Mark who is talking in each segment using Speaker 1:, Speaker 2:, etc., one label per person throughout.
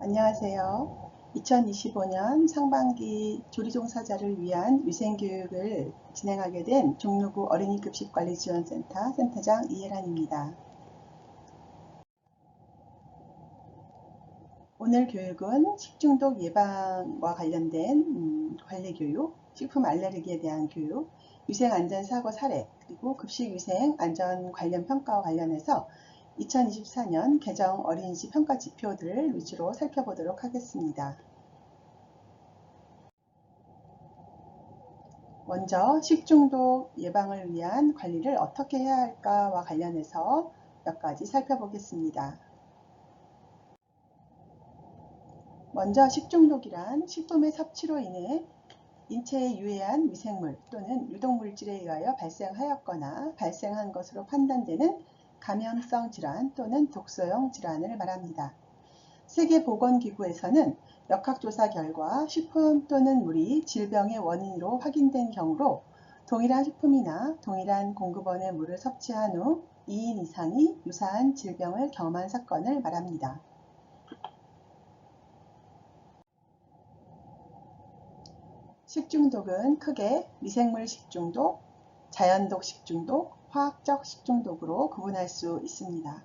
Speaker 1: 안녕하세요. 2025년 상반기 조리종사자를 위한 위생교육을 진행하게 된 종로구 어린이급식관리지원센터 센터장 이혜란입니다. 오늘 교육은 식중독 예방과 관련된 음, 관리교육, 식품 알레르기에 대한 교육, 위생안전사고 사례, 그리고 급식위생 안전 관련 평가와 관련해서 2024년 개정 어린이집 평가 지표들을 위주로 살펴보도록 하겠습니다. 먼저 식중독 예방을 위한 관리를 어떻게 해야 할까와 관련해서 몇 가지 살펴보겠습니다. 먼저 식중독이란 식품의 섭취로 인해 인체에 유해한 미생물 또는 유독물질에 의하여 발생하였거나 발생한 것으로 판단되는 감염성 질환 또는 독소형 질환을 말합니다. 세계보건기구에서는 역학조사 결과 식품 또는 물이 질병의 원인으로 확인된 경우로 동일한 식품이나 동일한 공급원의 물을 섭취한 후 2인 이상이 유사한 질병을 경험한 사건을 말합니다. 식중독은 크게 미생물 식중독, 자연독 식중독, 화학적 식중독으로 구분할 수 있습니다.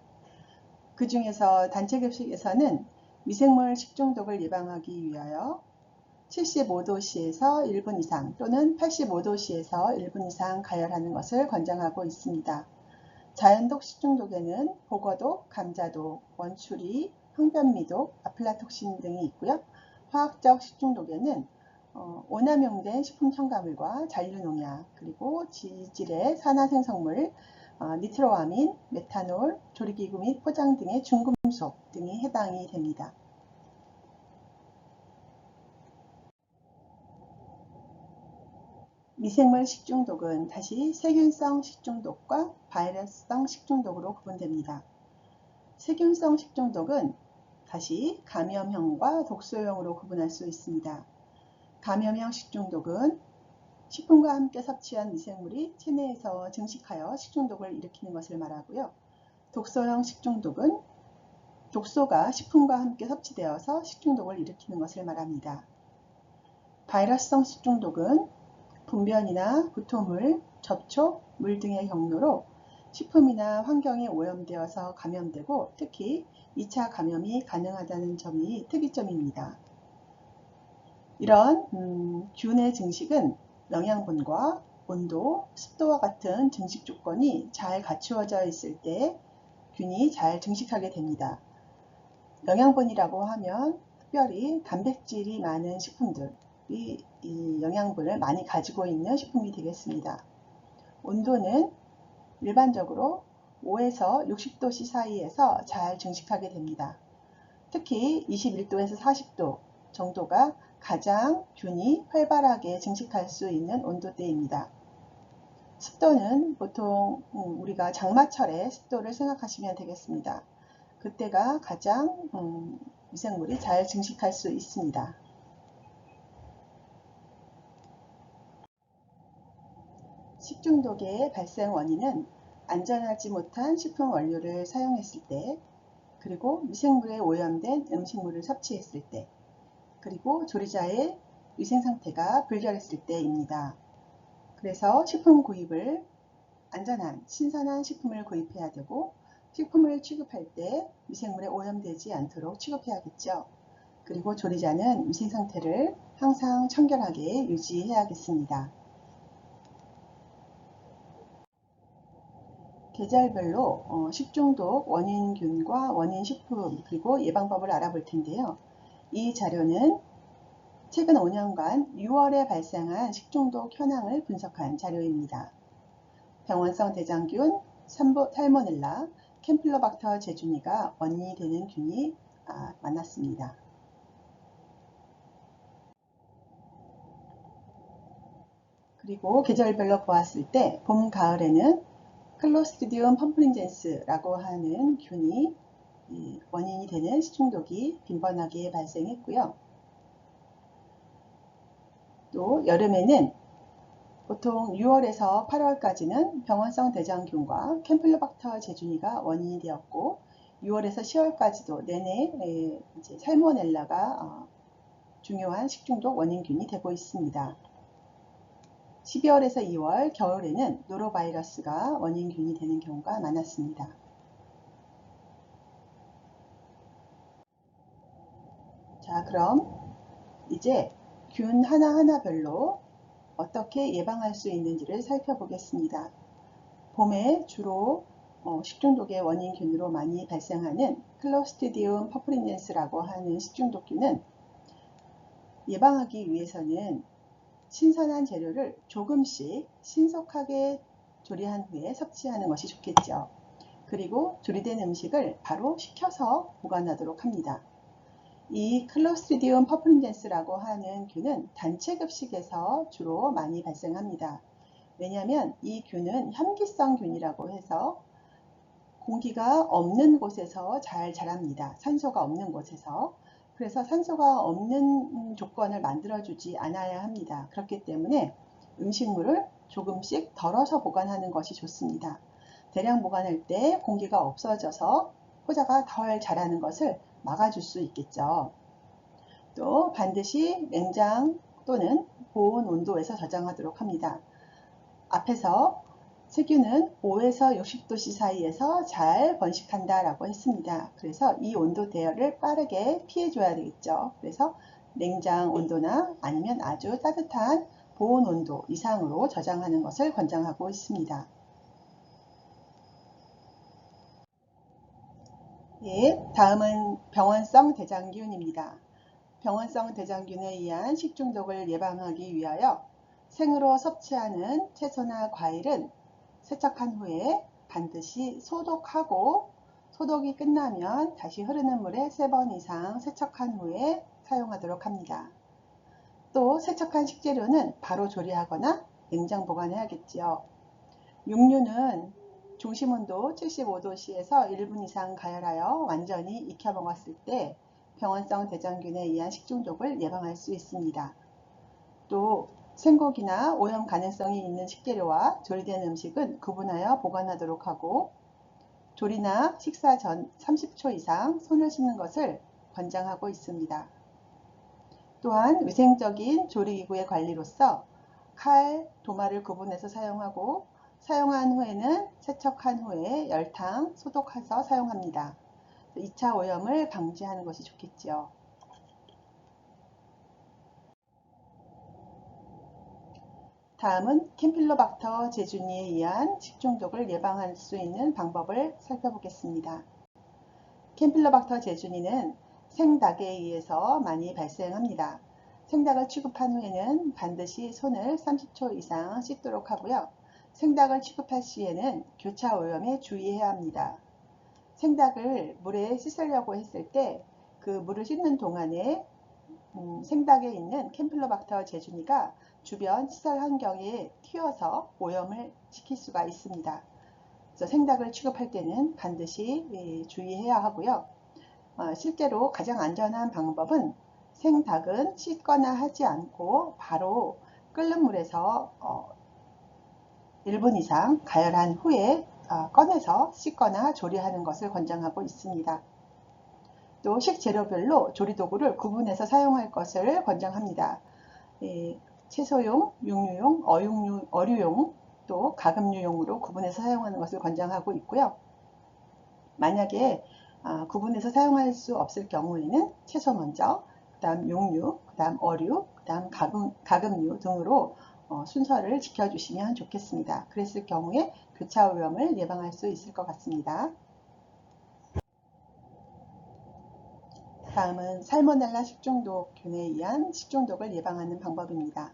Speaker 1: 그 중에서 단체 급식에서는 미생물 식중독을 예방하기 위하여 75도씨에서 1분 이상 또는 85도씨에서 1분 이상 가열하는 것을 권장하고 있습니다. 자연독 식중독에는 보거독, 감자독, 원추리, 항변미독, 아플라톡신 등이 있고요. 화학적 식중독에는 어, 오남용된 식품 첨가물과 잔류농약, 그리고 지질의 산화생성물, 어, 니트로아민, 메탄올, 조리기구 및 포장 등의 중금속 등이 해당이 됩니다. 미생물 식중독은 다시 세균성 식중독과 바이러스성 식중독으로 구분됩니다. 세균성 식중독은 다시 감염형과 독소형으로 구분할 수 있습니다. 감염형 식중독은 식품과 함께 섭취한 미생물이 체내에서 증식하여 식중독을 일으키는 것을 말하고요. 독소형 식중독은 독소가 식품과 함께 섭취되어서 식중독을 일으키는 것을 말합니다. 바이러스성 식중독은 분변이나 구토물, 접촉, 물 등의 경로로 식품이나 환경에 오염되어서 감염되고 특히 2차 감염이 가능하다는 점이 특이점입니다. 이런 음, 균의 증식은 영양분과 온도, 습도와 같은 증식 조건이 잘 갖추어져 있을 때 균이 잘 증식하게 됩니다. 영양분이라고 하면 특별히 단백질이 많은 식품들이 이 영양분을 많이 가지고 있는 식품이 되겠습니다. 온도는 일반적으로 5에서 60도씨 사이에서 잘 증식하게 됩니다. 특히 21도에서 40도 정도가 가장 균이 활발하게 증식할 수 있는 온도대입니다. 습도는 보통 음, 우리가 장마철의 습도를 생각하시면 되겠습니다. 그때가 가장 음, 미생물이 잘 증식할 수 있습니다. 식중독의 발생 원인은 안전하지 못한 식품 원료를 사용했을 때 그리고 미생물에 오염된 음식물을 섭취했을 때 그리고 조리자의 위생 상태가 불결했을 때입니다. 그래서 식품 구입을 안전한 신선한 식품을 구입해야 되고 식품을 취급할 때 미생물에 오염되지 않도록 취급해야겠죠. 그리고 조리자는 위생 상태를 항상 청결하게 유지해야겠습니다. 계절별로 어, 식중독 원인균과 원인식품 그리고 예방법을 알아볼 텐데요. 이 자료는 최근 5년간 6월에 발생한 식중독 현황을 분석한 자료입니다. 병원성 대장균, 살모넬라, 캠플로박터 제주니가 원인이 되는 균이 아, 많았습니다. 그리고 계절별로 보았을 때 봄, 가을에는 클로스트디움 펌플린젠스라고 하는 균이 원인이 되는 식중독이 빈번하게 발생했고요. 또 여름에는 보통 6월에서 8월까지는 병원성 대장균과 캠플로박터 제주니가 원인이 되었고 6월에서 10월까지도 내내 에, 이제 살모넬라가 어, 중요한 식중독 원인균이 되고 있습니다. 12월에서 2월 겨울에는 노로바이러스가 원인균이 되는 경우가 많았습니다. 자, 그럼 이제 균 하나하나별로 어떻게 예방할 수 있는지를 살펴보겠습니다. 봄에 주로 어, 식중독의 원인균으로 많이 발생하는 클로스티디움 퍼프린젠스라고 하는 식중독균은 예방하기 위해서는 신선한 재료를 조금씩 신속하게 조리한 후에 섭취하는 것이 좋겠죠. 그리고 조리된 음식을 바로 식혀서 보관하도록 합니다. 이 클로스트리디움 퍼플린젠스라고 하는 균은 단체 급식에서 주로 많이 발생합니다. 왜냐하면 이 균은 향기성 균이라고 해서 공기가 없는 곳에서 잘 자랍니다. 산소가 없는 곳에서. 그래서 산소가 없는 조건을 만들어주지 않아야 합니다. 그렇기 때문에 음식물을 조금씩 덜어서 보관하는 것이 좋습니다. 대량 보관할 때 공기가 없어져서 포자가 덜 자라는 것을 막아줄 수 있겠죠. 또 반드시 냉장 또는 보온 온도에서 저장하도록 합니다. 앞에서 세균은 5에서 60도씨 사이에서 잘 번식한다 라고 했습니다. 그래서 이 온도 대열을 빠르게 피해 줘야 되겠죠. 그래서 냉장 온도나 아니면 아주 따뜻한 보온 온도 이상으로 저장하는 것을 권장하고 있습니다. 예, 다음은 병원성 대장균입니다. 병원성 대장균에 의한 식중독을 예방하기 위하여 생으로 섭취하는 채소나 과일은 세척한 후에 반드시 소독하고 소독이 끝나면 다시 흐르는 물에 3번 이상 세척한 후에 사용하도록 합니다. 또 세척한 식재료는 바로 조리하거나 냉장 보관해야겠지요. 육류는 중심온도 75도씨에서 1분 이상 가열하여 완전히 익혀 먹었을 때 병원성 대장균에 의한 식중독을 예방할 수 있습니다. 또 생고기나 오염 가능성이 있는 식재료와 조리된 음식은 구분하여 보관하도록 하고 조리나 식사 전 30초 이상 손을 씻는 것을 권장하고 있습니다. 또한 위생적인 조리기구의 관리로서 칼, 도마를 구분해서 사용하고 사용한 후에는 세척한 후에 열탕, 소독해서 사용합니다. 2차 오염을 방지하는 것이 좋겠지요. 다음은 캠필로박터 제주니에 의한 식중독을 예방할 수 있는 방법을 살펴보겠습니다. 캠필로박터 제주니는 생닭에 의해서 많이 발생합니다. 생닭을 취급한 후에는 반드시 손을 30초 이상 씻도록 하고요. 생닭을 취급할 시에는 교차 오염에 주의해야 합니다. 생닭을 물에 씻으려고 했을 때 그 물을 씻는 동안에 음, 생닭에 있는 캠필로박터 제주니가 주변 시설 환경에 튀어서 오염을 시킬 수가 있습니다. 그래서 생닭을 취급할 때는 반드시 예, 주의해야 하고요. 어, 실제로 가장 안전한 방법은 생닭은 씻거나 하지 않고 바로 끓는 물에서 1분 어, 이상 가열한 후에 어, 꺼내서 씻거나 조리하는 것을 권장하고 있습니다. 또 식재료별로 조리도구를 구분해서 사용할 것을 권장합니다. 예, 채소용, 육류용, 어육류, 어류용, 또 가금류용으로 구분해서 사용하는 것을 권장하고 있고요. 만약에 아, 구분해서 사용할 수 없을 경우에는 채소 먼저, 그 다음 육류, 그 다음 어류, 그 다음 가금, 가금류 등으로 어, 순서를 지켜주시면 좋겠습니다. 그랬을 경우에 교차 오염을 예방할 수 있을 것 같습니다. 다음은 살모넬라 식중독균에 의한 식중독을 예방하는 방법입니다.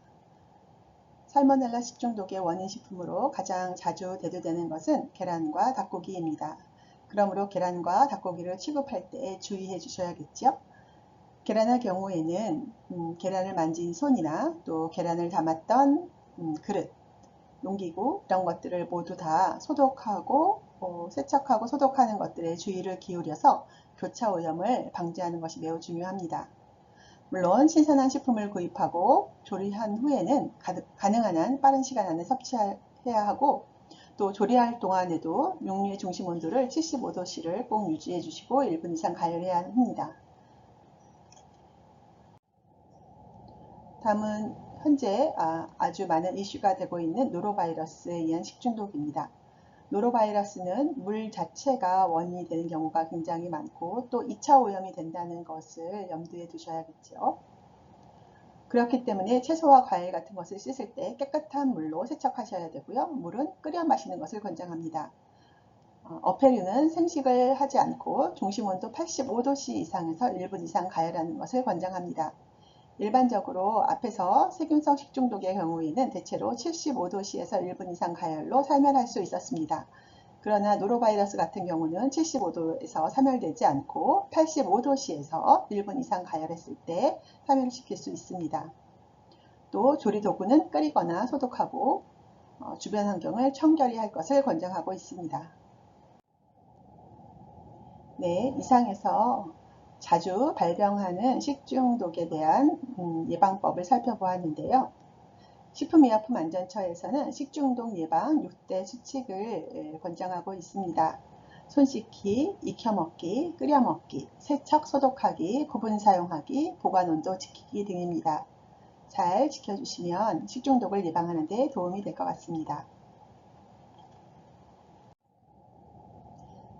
Speaker 1: 살모넬라 식중독의 원인 식품으로 가장 자주 대두되는 것은 계란과 닭고기입니다. 그러므로 계란과 닭고기를 취급할 때 주의해 주셔야겠죠. 계란의 경우에는 음, 계란을 만진 손이나 또 계란을 담았던 음, 그릇, 용기구 이런 것들을 모두 다 소독하고 어, 세척하고 소독하는 것들에 주의를 기울여서 교차 오염을 방지하는 것이 매우 중요합니다. 물론 신선한 식품을 구입하고 조리한 후에는 가능한 한 빠른 시간 안에 섭취해야 하고 또 조리할 동안에도 육류의 중심 온도를 75도씨를 꼭 유지해 주시고 1분 이상 가열해야 합니다. 다음은 현재 아, 주 많은 이슈가 되고 있는 노로바이러스에 의한 식중독입니다. 노로바이러스는 물 자체가 원인이 되는 경우가 굉장히 많고 또 2차 오염이 된다는 것을 염두에 두셔야겠죠. 그렇기 때문에 채소와 과일 같은 것을 씻을 때 깨끗한 물로 세척하셔야 되고요. 물은 끓여 마시는 것을 권장합니다. 어, 어패류는 생식을 하지 않고 중심 온도 85도씨 이상에서 1분 이상 가열하는 것을 권장합니다. 일반적으로 앞에서 세균성 식중독의 경우에는 대체로 75도씨에서 1분 이상 가열로 사멸할 수 있었습니다. 그러나 노로바이러스 같은 경우는 75도에서 사멸되지 않고 85도씨에서 1분 이상 가열했을 때 사멸시킬 수 있습니다. 또 조리 도구는 끓이거나 소독하고 어, 주변 환경을 청결히 할 것을 권장하고 있습니다. 네, 이상에서 자주 발병하는 식중독에 대한 음, 예방법을 살펴보았는데요. 식품의약품안전처에서는 식중독 예방 6대 수칙을 예, 권장하고 있습니다. 손 씻기, 익혀 먹기, 끓여 먹기, 세척 소독하기, 구분 사용하기, 보관 온도 지키기 등입니다. 잘 지켜주시면 식중독을 예방하는 데 도움이 될 것 같습니다.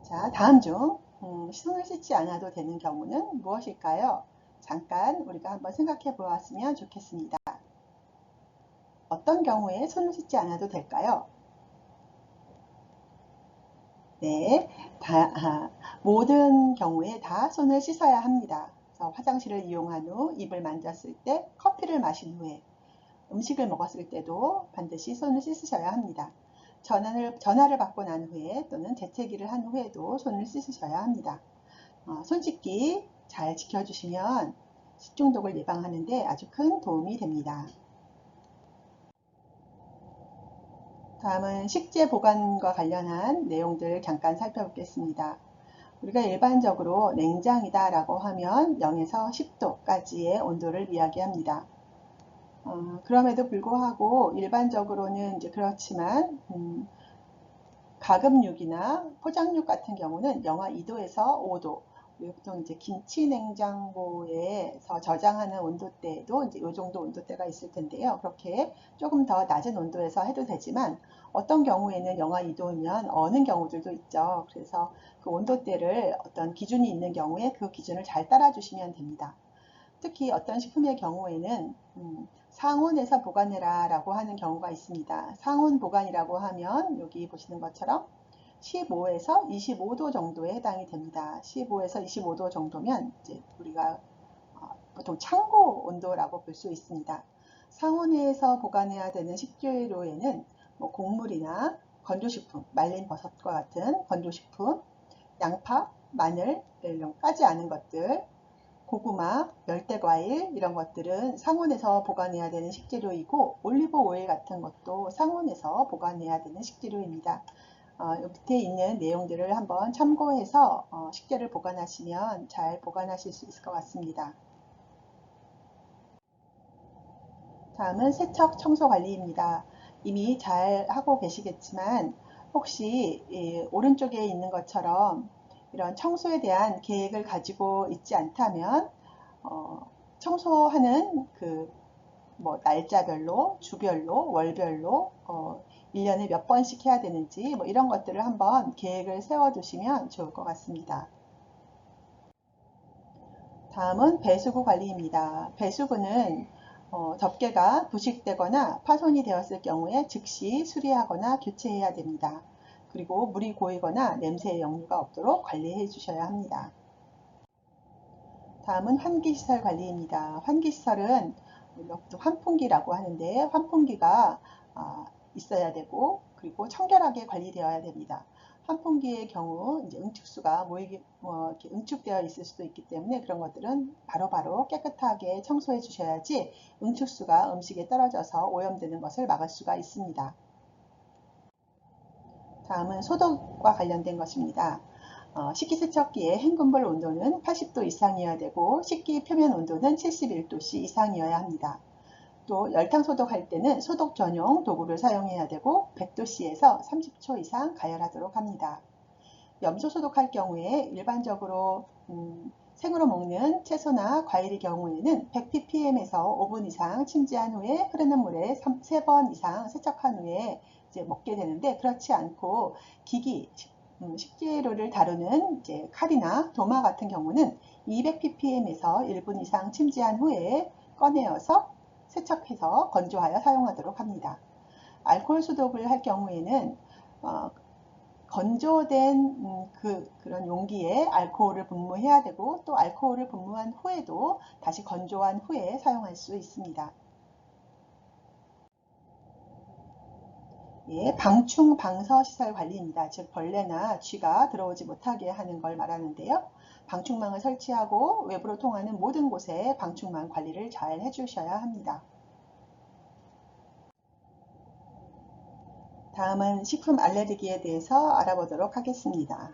Speaker 1: 자, 다음 중 음, 손을 씻지 않아도 되는 경우는 무엇일까요? 잠깐 우리가 한번 생각해 보았으면 좋겠습니다. 어떤 경우에 손을 씻지 않아도 될까요? 네, 다, 아, 모든 경우에 다 손을 씻어야 합니다. 화장실을 이용한 후 입을 만졌을 때, 커피를 마신 후에, 음식을 먹었을 때도 반드시 손을 씻으셔야 합니다. 전화를, 전화를 받고 난 후에 또는 재채기를 한 후에도 손을 씻으셔야 합니다. 어, 손 씻기 잘 지켜주시면 식중독을 예방하는 데 아주 큰 도움이 됩니다. 다음은 식재 보관과 관련한 내용들 잠깐 살펴보겠습니다. 우리가 일반적으로 냉장이다 라고 하면 0에서 10도까지의 온도를 이야기합니다. 어, 그럼에도 불구하고 일반적으로는 이제 그렇지만 음, 가금육이나 포장육 같은 경우는 영하 2도에서 5도 보통 이제 김치 냉장고에서 저장하는 온도대도 이제 이 정도 온도대가 있을 텐데요. 그렇게 조금 더 낮은 온도에서 해도 되지만 어떤 경우에는 영하 2도면 어는 경우들도 있죠. 그래서 그 온도대를 어떤 기준이 있는 경우에 그 기준을 잘 따라주시면 됩니다. 특히 어떤 식품의 경우에는 음, 상온에서 보관해라 라고 하는 경우가 있습니다. 상온 보관이라고 하면 여기 보시는 것처럼 15에서 25도 정도에 해당이 됩니다. 15에서 25도 정도면 이제 우리가 어, 보통 창고 온도라고 볼 수 있습니다. 상온에서 보관해야 되는 식재료에는 뭐 곡물이나 건조식품, 말린 버섯과 같은 건조식품, 양파, 마늘, 이런 까지 않은 것들, 고구마, 열대과일 이런 것들은 상온에서 보관해야 되는 식재료이고 올리브 오일 같은 것도 상온에서 보관해야 되는 식재료입니다. 어, 밑에 있는 내용들을 한번 참고해서 어, 식재를 보관하시면 잘 보관하실 수 있을 것 같습니다. 다음은 세척 청소 관리입니다. 이미 잘 하고 계시겠지만 혹시 예, 오른쪽에 있는 것처럼 이런 청소에 대한 계획을 가지고 있지 않다면 어, 청소하는 그 뭐 날짜별로, 주별로, 월별로 어, 1년에 몇 번씩 해야 되는지 뭐 이런 것들을 한번 계획을 세워 두시면 좋을 것 같습니다. 다음은 배수구 관리입니다. 배수구는 어, 덮개가 부식되거나 파손이 되었을 경우에 즉시 수리하거나 교체해야 됩니다. 그리고 물이 고이거나 냄새의 역류가 없도록 관리해 주셔야 합니다. 다음은 환기시설 관리입니다. 환기시설은 환풍기라고 하는데 환풍기가 아, 있어야 되고 그리고 청결하게 관리되어야 됩니다. 환풍기의 경우 이제 응축수가 모이기 뭐 이렇게 응축되어 있을 수도 있기 때문에 그런 것들은 바로바로 바로 깨끗하게 청소해 주셔야지 응축수가 음식에 떨어져서 오염되는 것을 막을 수가 있습니다. 다음은 소독과 관련된 것입니다. 어, 식기세척기의 헹굼불 온도는 80도 이상이어야 되고 식기 표면 온도는 71도씨 이상이어야 합니다. 또 열탕 소독할 때는 소독 전용 도구를 사용해야 되고 100도씨에서 30초 이상 가열하도록 합니다. 염소 소독할 경우에 일반적으로 음, 생으로 먹는 채소나 과일의 경우에는 100ppm에서 5분 이상 침지한 후에 흐르는 물에 3 번 이상 세척한 후에 이제 먹게 되는데 그렇지 않고 기기 음, 식재료를 다루는 이제 칼이나 도마 같은 경우는 200ppm에서 1분 이상 침지한 후에 꺼내어서 세척해서 건조하여 사용하도록 합니다. 알코올 소독을 할 경우에는 어, 건조된 음, 그, 그런 용기에 알코올을 분무해야 되고 또 알코올을 분무한 후에도 다시 건조한 후에 사용할 수 있습니다. 예, 방충 방서 시설 관리입니다. 즉 벌레나 쥐가 들어오지 못하게 하는 걸 말하는데요. 방충망을 설치하고 외부로 통하는 모든 곳에 방충망 관리를 잘 해주셔야 합니다. 다음은 식품 알레르기에 대해서 알아보도록 하겠습니다.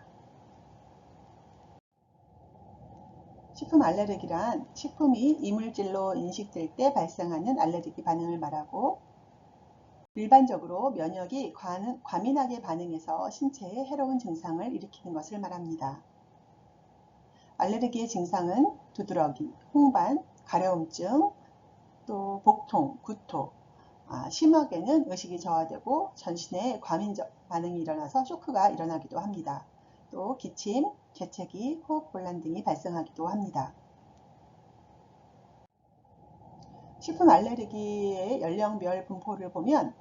Speaker 1: 식품 알레르기란 식품이 이물질로 인식될 때 발생하는 알레르기 반응을 말하고 일반적으로 면역이 과민하게 반응해서 신체에 해로운 증상을 일으키는 것을 말합니다. 알레르기의 증상은 두드러기, 홍반, 가려움증, 또 복통, 구토, 아, 심하게는 의식이 저하되고 전신에 과민적 반응이 일어나서 쇼크가 일어나기도 합니다. 또 기침, 재채기, 호흡곤란 등이 발생하기도 합니다. 식품 알레르기의 연령별 분포를 보면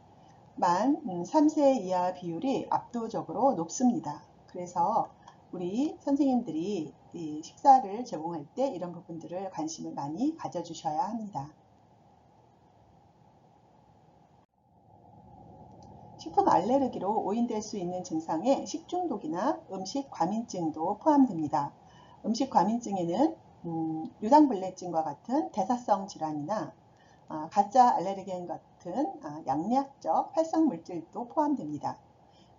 Speaker 1: 만 3세 이하 비율이 압도적으로 높습니다. 그래서 우리 선생님들이 식사를 제공할 때 이런 부분들을 관심을 많이 가져주셔야 합니다. 식품 알레르기로 오인될 수 있는 증상에 식중독이나 음식 과민증도 포함됩니다. 음식 과민증에는 음, 유당불내증과 같은 대사성 질환이나 아, 가짜 알레르겐 같은 아, 양리학적 활성 물질도 포함됩니다.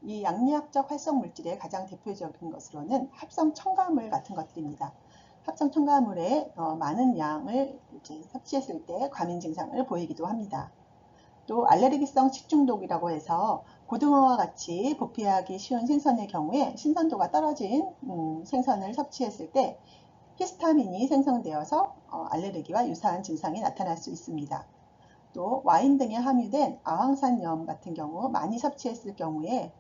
Speaker 1: 이 양리학적 활성 물질의 가장 대표적인 것으로는 합성 첨가물 같은 것들입니다. 합성 첨가물의 어, 많은 양을 섭취했을 때 과민 증상을 보이기도 합니다. 또 알레르기성 식중독이라고 해서 고등어와 같이 부피하기 쉬운 생선의 경우에 신선도가 떨어진 음, 생선을 섭취했을 때 히스타민이 생성되어서 어, 알레르기와 유사한 증상이 나타날 수 있습니다. 또 와인 등에 함유된 아황산염 같은 경우 많이 섭취했을 경우에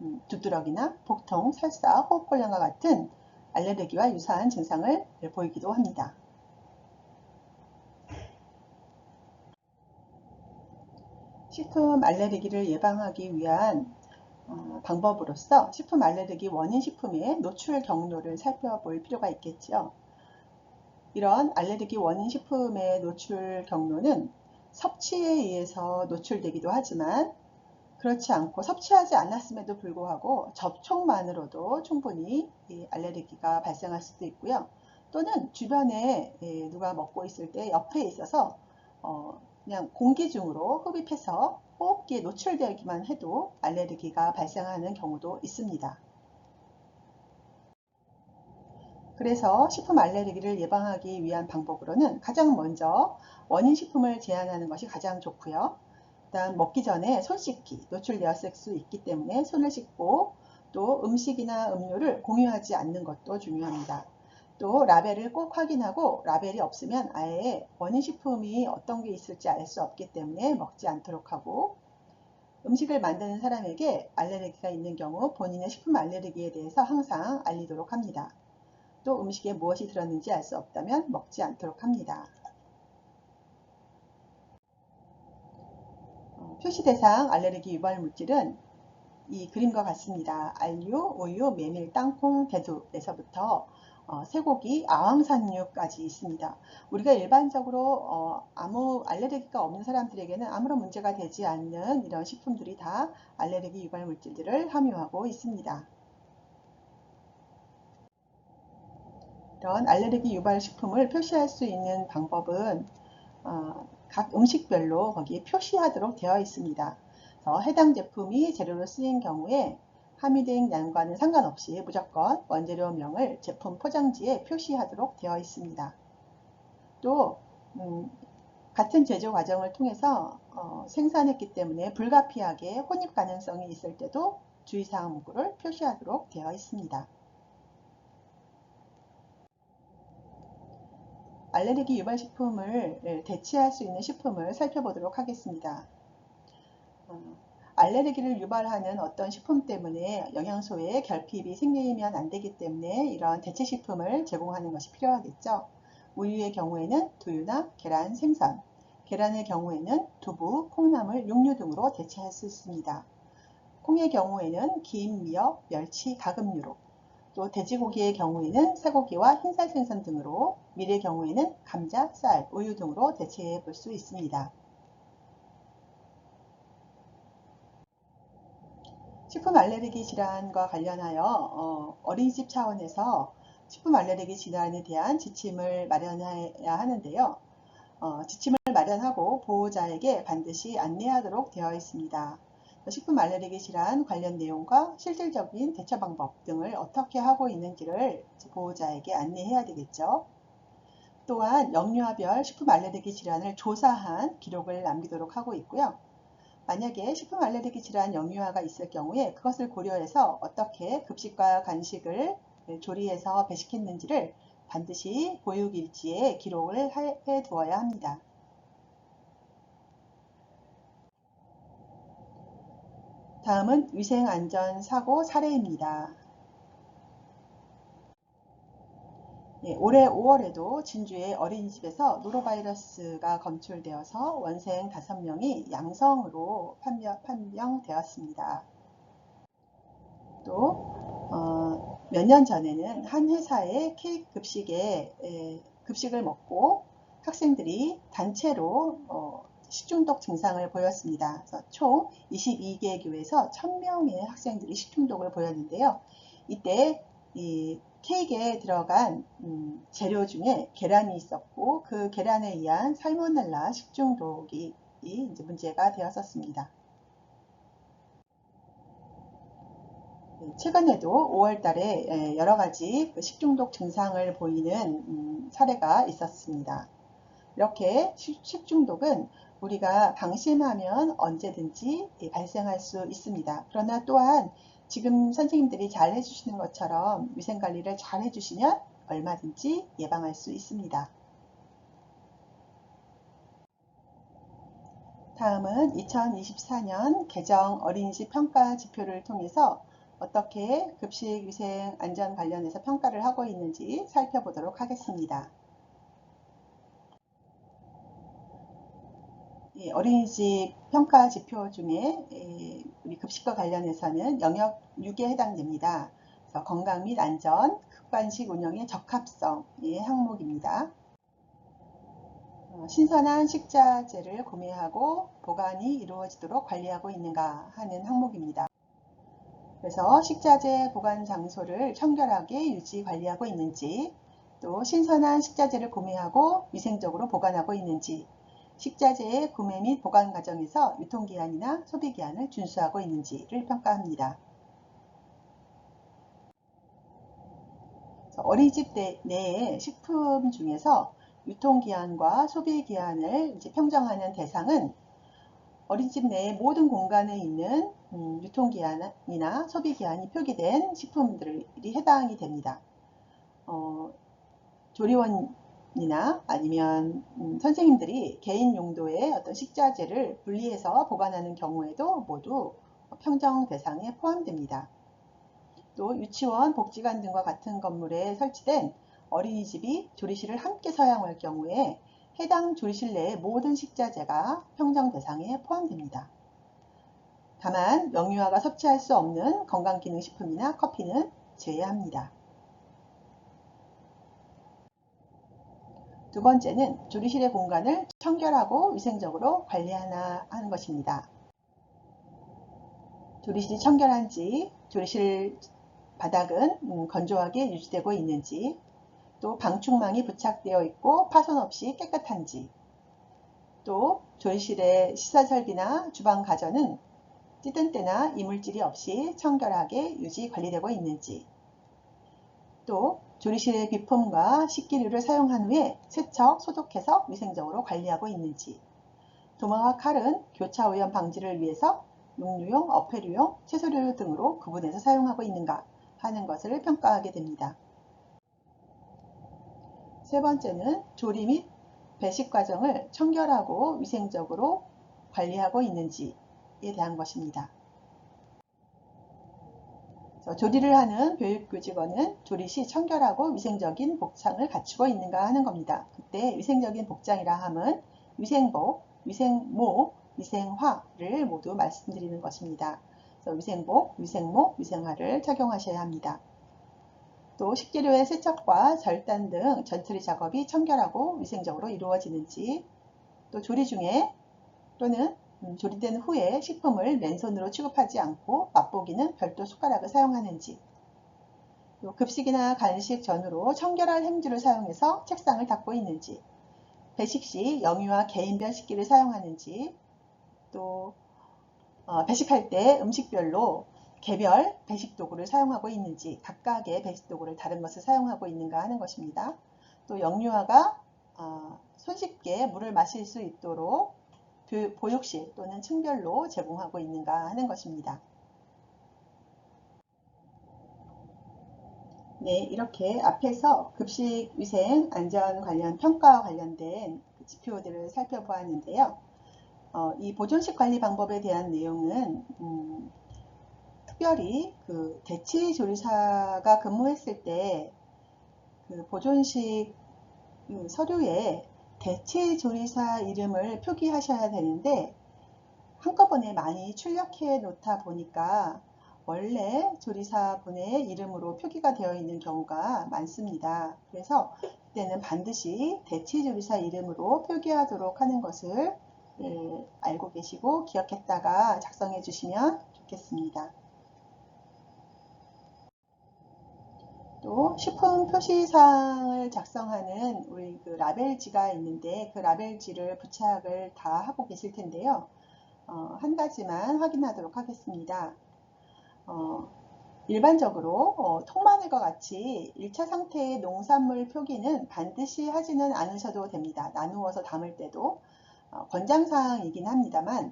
Speaker 1: 음, 두드러기나 복통, 설사, 호흡곤란과 같은 알레르기와 유사한 증상을 보이기도 합니다. 식품 알레르기를 예방하기 위한 어, 방법으로서 식품 알레르기 원인 식품의 노출 경로를 살펴볼 필요가 있겠죠. 이런 알레르기 원인 식품의 노출 경로는 섭취에 의해서 노출되기도 하지만 그렇지 않고 섭취하지 않았음에도 불구하고 접촉만으로도 충분히 알레르기가 발생할 수도 있고요. 또는 주변에 예, 누가 먹고 있을 때 옆에 있어서 어, 그냥 공기 중으로 흡입해서 호흡기에 노출되기만 해도 알레르기가 발생하는 경우도 있습니다. 그래서 식품 알레르기를 예방하기 위한 방법으로는 가장 먼저 원인 식품을 제한하는 것이 가장 좋고요. 일단 먹기 전에 손 씻기, 노출되었을 수 있기 때문에 손을 씻고 또 음식이나 음료를 공유하지 않는 것도 중요합니다. 또 라벨을 꼭 확인하고 라벨이 없으면 아예 원인 식품이 어떤 게 있을지 알 수 없기 때문에 먹지 않도록 하고 음식을 만드는 사람에게 알레르기가 있는 경우 본인의 식품 알레르기에 대해서 항상 알리도록 합니다. 또 음식에 무엇이 들었는지 알 수 없다면 먹지 않도록 합니다. 어, 표시 대상 알레르기 유발 물질은 이 그림과 같습니다. 알류, 우유, 메밀, 땅콩, 대두에서부터 어, 쇠고기, 아황산유까지 있습니다. 우리가 일반적으로 어, 아무 알레르기가 없는 사람들에게는 아무런 문제가 되지 않는 이런 식품들이 다 알레르기 유발 물질들을 함유하고 있습니다. 이런 알레르기 유발 식품을 표시할 수 있는 방법은 어, 각 음식별로 거기에 표시하도록 되어 있습니다. 해당 제품이 재료로 쓰인 경우에 함유된 양과는 상관없이 무조건 원재료명을 제품 포장지에 표시하도록 되어 있습니다. 또 음, 같은 제조 과정을 통해서 어, 생산했기 때문에 불가피하게 혼입 가능성이 있을 때도 주의사항 문구를 표시하도록 되어 있습니다. 알레르기 유발 식품을 예, 대체할 수 있는 식품을 살펴보도록 하겠습니다. 어, 알레르기를 유발하는 어떤 식품 때문에 영양소에 결핍이 생기면 안 되기 때문에 이런 대체 식품을 제공하는 것이 필요하겠죠. 우유의 경우에는 두유나 계란, 생선, 계란의 경우에는 두부, 콩나물, 육류 등으로 대체할 수 있습니다. 콩의 경우에는 김, 미역, 멸치, 가금류로 또 돼지고기의 경우에는 쇠고기와 흰살 생선 등으로 밀의 경우에는 감자, 쌀, 우유 등으로 대체해 볼 수 있습니다. 식품 알레르기 질환과 관련하여 어, 린이집 차원에서 식품 알레르기 질환에 대한 지침을 마련해야 하는데요. 어, 지침을 마련하고 보호자에게 반드시 안내하도록 되어 있습니다. 식품 알레르기 질환 관련 내용과 실질적인 대처 방법 등을 어떻게 하고 있는지를 보호자에게 안내해야 되겠죠. 또한 영유아별 식품 알레르기 질환을 조사한 기록을 남기도록 하고 있고요. 만약에 식품 알레르기 질환 영유아가 있을 경우에 그것을 고려해서 어떻게 급식과 간식을 조리해서 배식했는지를 반드시 보육일지에 기록을 해 두어야 합니다. 다음은 위생안전사고 사례입니다. 예, 올해 5월에도 진주의 어린이집에서 노로바이러스가 검출되어서 원생 5명이 양성으로 판명, 판명되었습니다. 또 어, 몇년 전에는 한 회사의 케이크 급식에 에, 급식을 먹고 학생들이 단체로 어, 식중독 증상을 보였습니다. 그래서 총 22개 교에서 1000명의 학생들이 식중독을 보였는데요. 이때 이 케이크에 들어간 음, 재료 중에 계란이 있었고 그 계란에 의한 살모넬라 식중독이 이제 문제가 되었었습니다. 네, 최근에도 5월 달에 여러 가지 그 식중독 증상을 보이는 음, 사례가 있었습니다. 이렇게 식중독은 우리가 방심하면 언제든지 발생할 수 있습니다. 그러나 또한 지금 선생님들이 잘 해주시는 것처럼 위생관리를 잘 해주시면 얼마든지 예방할 수 있습니다. 다음은 2024년 개정 어린이집 평가 지표를 통해서 어떻게 급식 위생 안전 관련해서 평가를 하고 있는지 살펴보도록 하겠습니다. 어린이집 평가 지표 중에 우리 급식과 관련해서는 영역 6에 해당됩니다. 건강 및 안전, 급관식 운영의 적합성의 항목입니다. 어, 신선한 식자재를 구매하고 보관이 이루어지도록 관리하고 있는가 하는 항목입니다. 그래서 식자재 보관 장소를 청결하게 유지 관리하고 있는지 또 신선한 식자재를 구매하고 위생적으로 보관하고 있는지 식자재의 구매 및 보관 과정에서 유통기한이나 소비기한을 준수하고 있는지를 평가합니다. 어린이집 내의 식품 중에서 유통기한과 소비기한을 평정하는 대상은 어린이집 내의 모든 공간에 있는 음, 유통기한이나 소비기한이 표기된 식품들이 해당이 됩니다. 어, 조리원 이나 아니면 음, 선생님들이 개인 용도의 어떤 식자재를 분리해서 보관하는 경우에도 모두 평정 대상에 포함됩니다. 또 유치원, 복지관 등과 같은 건물에 설치된 어린이집이 조리실을 함께 사용할 경우에 해당 조리실 내의 모든 식자재가 평정 대상에 포함됩니다. 다만 영유아가 섭취할 수 없는 건강기능식품이나 커피는 제외합니다. 두 번째는 조리실의 공간을 청결하고 위생적으로 관리하나 하는 것입니다. 조리실이 청결한지, 조리실 바닥은 음, 건조하게 유지되고 있는지, 또 방충망이 부착되어 있고 파손 없이 깨끗한지, 또 조리실의 시설 설비나 주방 가전은 찌든 때나 이물질이 없이 청결하게 유지 관리되고 있는지, 또 조리실의 비품과 식기류를 사용한 후에 세척, 소독해서 위생적으로 관리하고 있는지, 도마와 칼은 교차 오염 방지를 위해서 육류용, 어패류용, 채소류 등으로 구분해서 사용하고 있는가 하는 것을 평가하게 됩니다. 세 번째는 조리 및 배식 과정을 청결하고 위생적으로 관리하고 있는지에 대한 것입니다. 조리를 하는 교육교직원은 조리 시 청결하고 위생적인 복장을 갖추고 있는가 하는 겁니다. 그때 위생적인 복장이라 함은 위생복, 위생모, 위생화를 모두 말씀드리는 것입니다. 위생복, 위생모, 위생화를 착용하셔야 합니다. 또 식재료의 세척과 절단 등 전처리 작업이 청결하고 위생적으로 이루어지는지 또 조리 중에 또는 음, 조리된 후에 식품을 맨손으로 취급하지 않고 맛보기는 별도 숟가락을 사용하는지 급식이나 간식 전후로 청결한 행주를 사용해서 책상을 닦고 있는지 배식 시 영유아 개인별 식기를 사용하는지 또 어, 배식할 때 음식별로 개별 배식 도구를 사용하고 있는지 각각의 배식 도구를 다른 것을 사용하고 있는가 하는 것입니다. 또 영유아가 어, 손쉽게 물을 마실 수 있도록 보육실 또는 층별로 제공하고 있는가 하는 것입니다. 네, 이렇게 앞에서 급식 위생 안전 관련 평가와 관련된 그 지표들을 살펴보았는데요. 어, 이 보존식 관리 방법에 대한 내용은 음, 특별히 그 대치 조리사가 근무했을 때 그 보존식 그 서류에 대체 조리사 이름을 표기하셔야 되는데 한꺼번에 많이 출력해 놓다 보니까 원래 조리사 분의 이름으로 표기가 되어 있는 경우가 많습니다. 그래서 그때는 반드시 대체 조리사 이름으로 표기하도록 하는 것을 예, 알고 계시고 기억했다가 작성해 주시면 좋겠습니다. 또 식품 표시사항을 작성하는 우리 그 라벨지가 있는데 그 라벨지를 부착을 다 하고 계실 텐데요. 어, 한 가지만 확인하도록 하겠습니다. 어, 일반적으로 어, 통마늘과 같이 1차 상태의 농산물 표기는 반드시 하지는 않으셔도 됩니다. 나누어서 담을 때도 어, 권장사항이긴 합니다만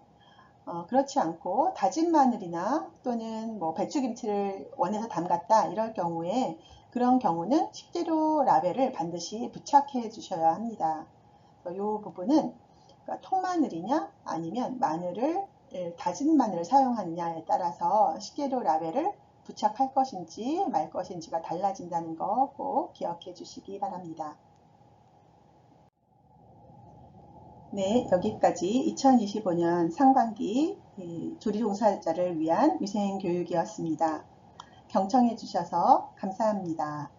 Speaker 1: 어, 그렇지 않고 다진 마늘이나 또는 뭐 배추김치를 원해서 담갔다 이럴 경우에 그런 경우는 식재료 라벨을 반드시 부착해 주셔야 합니다. 이 부분은 그러니까 통마늘이냐 아니면 마늘을 예, 다진 마늘을 사용하느냐에 따라서 식재료 라벨을 부착할 것인지 말 것인지가 달라진다는 거 꼭 기억해 주시기 바랍니다. 네, 여기까지 2025년 상반기 조리 종사자를 위한 위생 교육이었습니다. 경청해 주셔서 감사합니다.